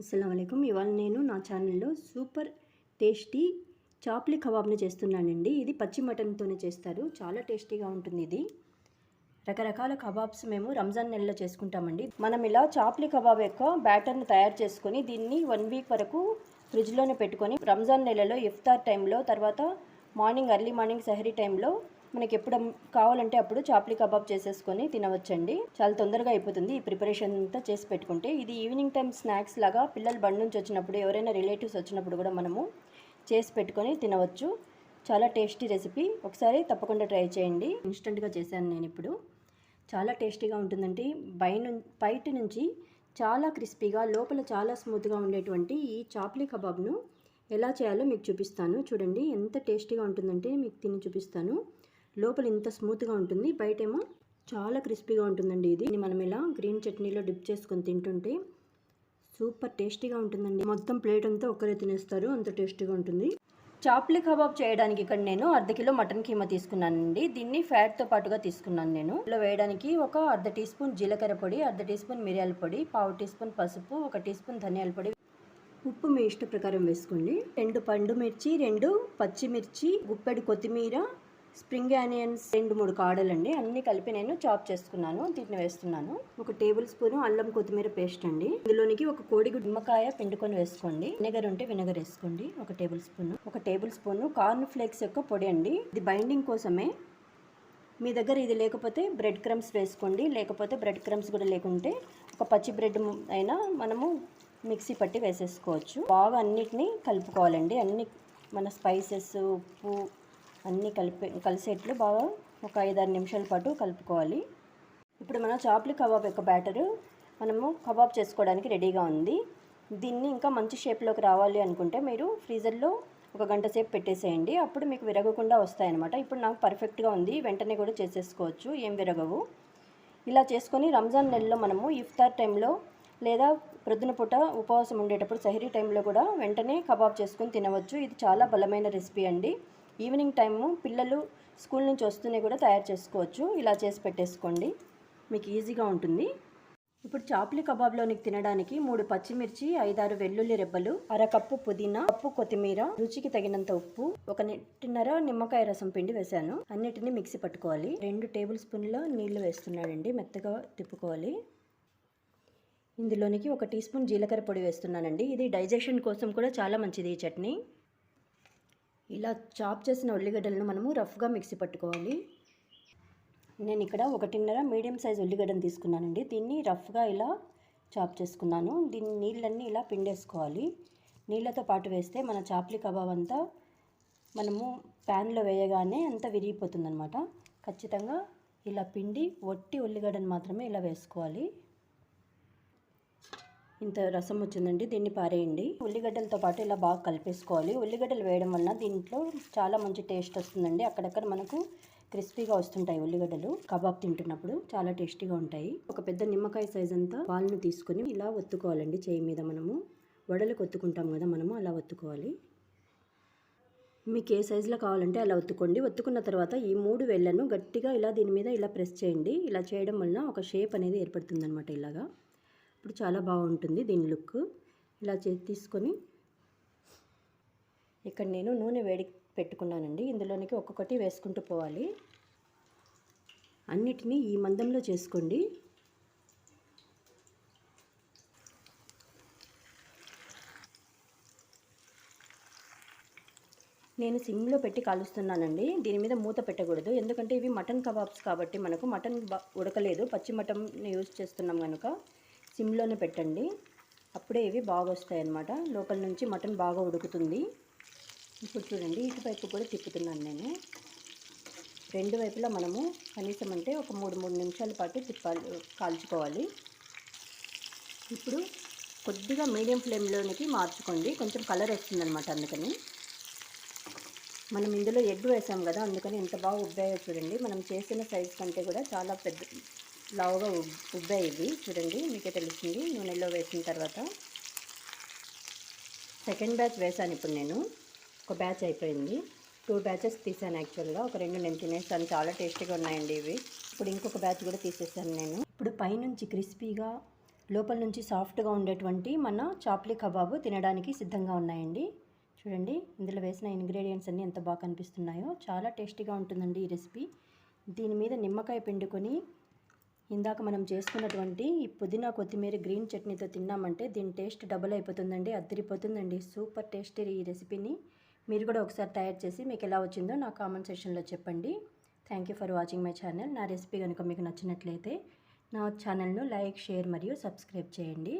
అస్సలం ఇవాళ నేను నా ఛానల్లో సూపర్ టేస్టీ చాప్లి కబాబ్ని చేస్తున్నానండి. ఇది పచ్చి మటన్తోనే చేస్తారు. చాలా టేస్టీగా ఉంటుంది ఇది. రకరకాల కబాబ్స్ మేము రంజాన్ నెలలో చేసుకుంటామండి. మనం ఇలా చాప్లి కబాబ్ యొక్క బ్యాటర్ని తయారు చేసుకొని దీన్ని వన్ వీక్ వరకు ఫ్రిడ్జ్లోనే పెట్టుకొని రంజాన్ నెలలో ఇఫ్తార్ టైంలో తర్వాత మార్నింగ్ ఎర్లీ మార్నింగ్ సహరీ టైంలో మనకి ఎప్పుడు కావాలంటే అప్పుడు చాప్లీ కబాబ్ చేసేసుకొని తినవచ్చండి. చాలా తొందరగా అయిపోతుంది ఈ ప్రిపరేషన్ అంతా చేసి పెట్టుకుంటే. ఇది ఈవినింగ్ టైం స్నాక్స్ లాగా పిల్లలు బండి నుంచి వచ్చినప్పుడు ఎవరైనా రిలేటివ్స్ వచ్చినప్పుడు కూడా మనము చేసి పెట్టుకొని తినవచ్చు. చాలా టేస్టీ రెసిపీ. ఒకసారి తప్పకుండా ట్రై చేయండి. ఇన్స్టెంట్గా చేశాను నేను ఇప్పుడు. చాలా టేస్టీగా ఉంటుందండి. బయట బయట నుంచి చాలా క్రిస్పీగా లోపల చాలా స్మూత్గా ఉండేటువంటి ఈ చాప్లీ కబాబ్ను ఎలా చేయాలో మీకు చూపిస్తాను. చూడండి ఎంత టేస్టీగా ఉంటుందంటే మీకు తిని చూపిస్తాను. లోపల ఇంత స్మూత్గా ఉంటుంది. బయటేమో చాలా క్రిస్పీగా ఉంటుందండి ఇది. మనం ఇలా గ్రీన్ చట్నీలో డిప్ చేసుకొని తింటుంటే సూపర్ టేస్టీగా ఉంటుందండి. మొత్తం ప్లేట్ అంతా ఒక్కరే తినేస్తారు. అంత టేస్టీగా ఉంటుంది. చాప్లీ కబాబ్ చేయడానికి ఇక్కడ నేను అర్ధ కిలో మటన్ కీమా తీసుకున్నానండి. దీన్ని ఫ్యాట్తో పాటుగా తీసుకున్నాను నేను. ఇలా వేయడానికి ఒక అర్ధ టీ స్పూన్ జీలకర్ర పొడి అర్ధ టీ స్పూన్ మిరియాల పొడి పావు టీ స్పూన్ పసుపు ఒక టీ స్పూన్ ధనియాల పొడి. ఉప్పు మీ ఇష్ట ప్రకారం వేసుకోండి. రెండు పండు మిర్చి రెండు పచ్చిమిర్చి గుప్పెడు కొత్తిమీర స్ప్రింగ్ ఆనియన్స్ రెండు మూడు కాడలండి. అన్ని కలిపి నేను చాప్ చేసుకున్నాను. దీన్ని వేస్తున్నాను. ఒక టేబుల్ స్పూన్ అల్లం కొత్తిమీర పేస్ట్ అండి. ఇందులోనికి ఒక కోడి నిమ్మకాయ పిండుకొని వేసుకోండి. విnegar ఉంటే వినగర్ వేసుకోండి. ఒక టేబుల్ స్పూన్. ఒక టేబుల్ స్పూన్ కార్న్ ఫ్లేక్స్ యొక్క పొడి అండి. ఇది బైండింగ్ కోసమే. మీ దగ్గర ఇది లేకపోతే బ్రెడ్ క్రమ్స్ వేసుకోండి. లేకపోతే బ్రెడ్ క్రమ్స్ కూడా లేకుంటే ఒక పచ్చి బ్రెడ్ అయినా మనము మిక్సీ పట్టి వేసేసుకోవచ్చు. బాగా అన్నిటినీ కలుపుకోవాలండి. అన్ని మన స్పైసెస్ ఉప్పు అన్నీ కలిపి కలిసేట్లు బాగా ఒక ఐదారు నిమిషాల పాటు కలుపుకోవాలి. ఇప్పుడు మన చాపలు కబాబ్ యొక్క బ్యాటరు మనము కబాబ్ చేసుకోవడానికి రెడీగా ఉంది. దీన్ని ఇంకా మంచి షేప్లోకి రావాలి అనుకుంటే మీరు ఫ్రీజర్లో ఒక గంట సేపు పెట్టేసేయండి. అప్పుడు మీకు విరగకుండా వస్తాయన్నమాట. ఇప్పుడు నాకు పర్ఫెక్ట్గా ఉంది. వెంటనే కూడా చేసేసుకోవచ్చు. ఏం విరగవు. ఇలా చేసుకొని రంజాన్ నెలలో మనము ఇఫ్తార్ టైంలో లేదా ప్రొద్దున పూట ఉపవాసం ఉండేటప్పుడు సహరీ టైంలో కూడా వెంటనే కబాబ్ చేసుకొని తినవచ్చు. ఇది చాలా బలమైన రెసిపీ అండి. ఈవినింగ్ టైము పిల్లలు స్కూల్ నుంచి వస్తూనే కూడా తయారు చేసుకోవచ్చు. ఇలా చేసి పెట్టేసుకోండి. మీకు ఈజీగా ఉంటుంది. ఇప్పుడు చాపలి కబాబ్లోనికి తినడానికి మూడు పచ్చిమిర్చి ఐదారు వెల్లుల్లి రెబ్బలు అరకప్పు పుదీనా కప్పు కొత్తిమీర రుచికి తగినంత ఉప్పు ఒక నెట్టిన్నర నిమ్మకాయ రసం పిండి వేశాను. అన్నిటిని మిక్సీ పట్టుకోవాలి. రెండు టేబుల్ స్పూన్ల నీళ్ళు వేస్తున్నానండి. మెత్తగా తిప్పుకోవాలి. ఇందులోనికి ఒక టీ స్పూన్ జీలకర్ర పొడి వేస్తున్నానండి. ఇది డైజెషన్ కోసం కూడా చాలా మంచిది ఈ చట్నీ. ఇలా చాప్ చేసిన ఉల్లిగడ్డలను మనము రఫ్గా మిక్సీ పట్టుకోవాలి. నేను ఇక్కడ ఒకటిన్నర మీడియం సైజ్ ఉల్లిగడ్డను తీసుకున్నానండి. దీన్ని రఫ్గా ఇలా చాప్ చేసుకున్నాను. దీన్ని నీళ్ళన్నీ ఇలా పిండేసుకోవాలి. నీళ్ళతో పాటు వేస్తే మన చాప్లి కబాబ్ అంతా మనము ప్యాన్లో వేయగానే అంతా విరిగిపోతుందనమాట ఖచ్చితంగా ఇలా పిండి ఒట్టి ఉల్లిగడ్డను మాత్రమే ఇలా వేసుకోవాలి. ఇంత రసం వచ్చిందండి దీన్ని పారేయండి. ఉల్లిగడ్డలతో పాటు ఇలా బాగా కలిపేసుకోవాలి. ఉల్లిగడ్డలు వేయడం వలన దీంట్లో చాలా మంచి టేస్ట్ వస్తుందండి. అక్కడక్కడ మనకు క్రిస్పీగా వస్తుంటాయి ఉల్లిగడ్డలు. కబాబ్ తింటున్నప్పుడు చాలా టేస్టీగా ఉంటాయి. ఒక పెద్ద నిమ్మకాయ సైజ్ అంతా పాలను తీసుకొని ఇలా ఒత్తుకోవాలండి చేయి మీద మనము. వడలు కొత్తుకుంటాం కదా మనము అలా ఒత్తుకోవాలి. మీకు ఏ సైజులో కావాలంటే అలా ఒత్తుకోండి. ఒత్తుకున్న తర్వాత ఈ మూడు వేళ్ళను గట్టిగా ఇలా దీని మీద ఇలా ప్రెస్ చేయండి. ఇలా చేయడం వలన ఒక షేప్ అనేది ఏర్పడుతుందన్నమాట ఇలాగా. ఇప్పుడు చాలా బాగుంటుంది దీని లుక్. ఇలా చే తీసుకొని ఇక్కడ నేను నూనె వేడి పెట్టుకున్నానండి. ఇందులోనికి ఒక్కొక్కటి వేసుకుంటూ పోవాలి. అన్నిటినీ ఈ మందంలో చేసుకోండి. నేను సిమ్లో పెట్టి కాలుస్తున్నానండి. దీని మీద మూత పెట్టకూడదు. ఎందుకంటే ఇవి మటన్ కబాబ్స్ కాబట్టి మనకు మటన్ ఉడకలేదు. పచ్చి మటన్ యూజ్ చేస్తున్నాం కనుక సిమ్లోనే పెట్టండి. అప్పుడే ఇవి బాగా వస్తాయి అన్నమాట లోపల నుంచి మటన్ బాగా ఉడుకుతుంది. ఇప్పుడు చూడండి ఇటువైపు కూడా తిప్పుతున్నాను నేను. రెండు వైపులా మనము కనీసం అంటే ఒక మూడు మూడు నిమిషాల పాటు తిప్పాలి కాల్చుకోవాలి. ఇప్పుడు కొద్దిగా మీడియం ఫ్లేమ్లోనికి మార్చుకోండి. కొంచెం కలర్ వస్తుందన్నమాట అందుకని. మనం ఇందులో ఎగ్ వేసాం కదా అందుకని ఎంత బాగా ఉబ్బాయో చూడండి. మనం చేసిన సైజ్ కంటే కూడా చాలా పెద్ద లావుగా ఉబ్బాయి ఇవి. చూడండి మీకే తెలుస్తుంది. నూనెలో వేసిన తర్వాత సెకండ్ బ్యాచ్ వేసాను ఇప్పుడు నేను. ఒక బ్యాచ్ అయిపోయింది. టూ బ్యాచెస్ తీసాను యాక్చువల్గా ఒక రెండు నేను తినేసాను. చాలా టేస్టీగా ఉన్నాయండి ఇవి. ఇప్పుడు ఇంకొక బ్యాచ్ కూడా తీసేసాను నేను. ఇప్పుడు పైనుంచి క్రిస్పీగా లోపల నుంచి సాఫ్ట్గా ఉండేటువంటి మన చాప్లీ కబాబు తినడానికి సిద్ధంగా ఉన్నాయండి. చూడండి ఇందులో వేసిన ఇంగ్రీడియంట్స్ అన్నీ ఎంత బాగా కనిపిస్తున్నాయో. చాలా టేస్టీగా ఉంటుందండి ఈ రెసిపీ. దీని మీద నిమ్మకాయ పిండుకొని ఇందాక మనం చేసుకున్నటువంటి ఈ పుదీనా కొత్తిమీర గ్రీన్ చట్నీతో తిన్నామంటే దీని టేస్ట్ డబుల్ అయిపోతుందండి అద్దరిపోతుందండి. సూపర్ టేస్టీ ఈ రెసిపీని. మీరు కూడా ఒకసారి తయారు చేసి మీకు ఎలా వచ్చిందో నా కామెంట్ సెక్షన్లో చెప్పండి. Thank you for watching my channel నా రెసిపీ కనుక మీకు నచ్చినట్లయితే నా ఛానల్ను లైక్ షేర్ మరియు సబ్స్క్రైబ్ చేయండి.